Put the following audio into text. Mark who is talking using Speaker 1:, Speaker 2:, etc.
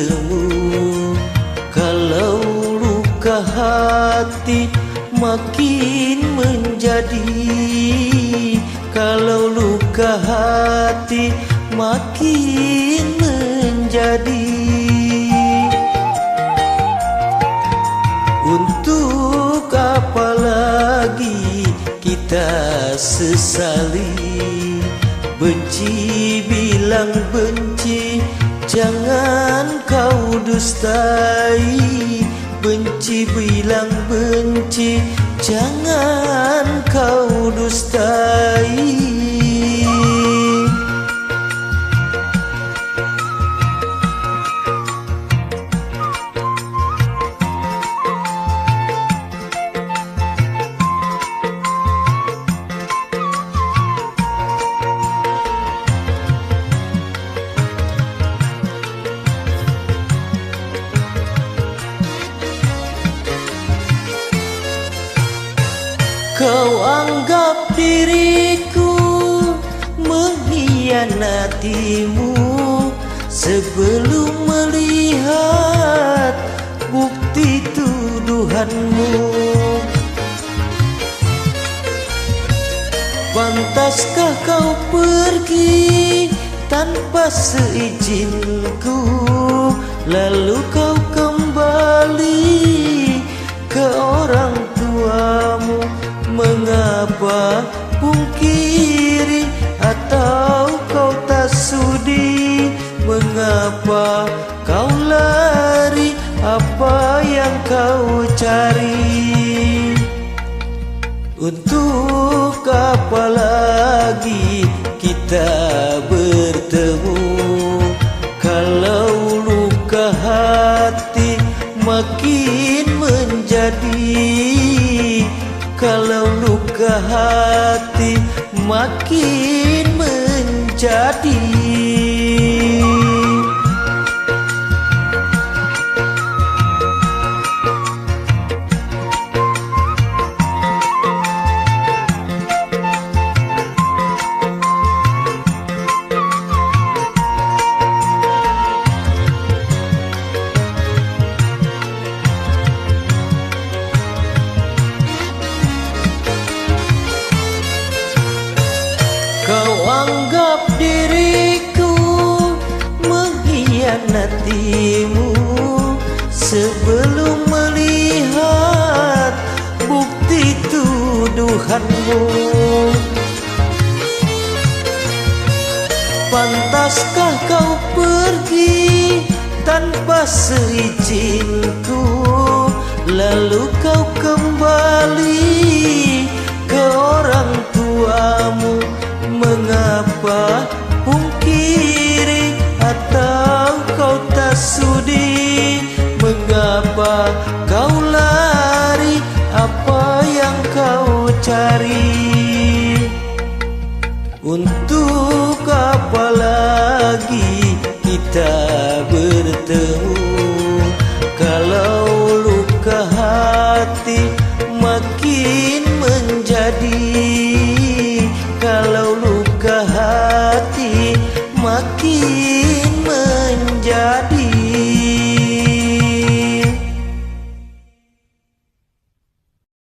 Speaker 1: bertemu Kalau luka hati makin menjadi Kalau luka hati makin menjadi. Untuk apa lagi kita sesali? Benci bilang benci Jangan kau dustai Benci bilang benci. Jangan kau dustai Kau anggap diriku mengkhianatimu. Sebelum melihat bukti tuduhanmu. Pantaskah kau pergi tanpa seizinku? Lalu kau Mengapa kau lari apa yang kau cari? Untuk apa lagi kita bertemu? Kalau luka hati makin menjadi kalau luka hati makin menjadi mengkhianatimu Sebelum melihat bukti tuduhanmu. Pantaskah kau pergi tanpa seizinku Lalu kau kembali Mengapa kau lari? Apa yang kau cari? Untuk apa lagi kita bertemu? Kalau luka hati makin menjadi Kalau luka hati makin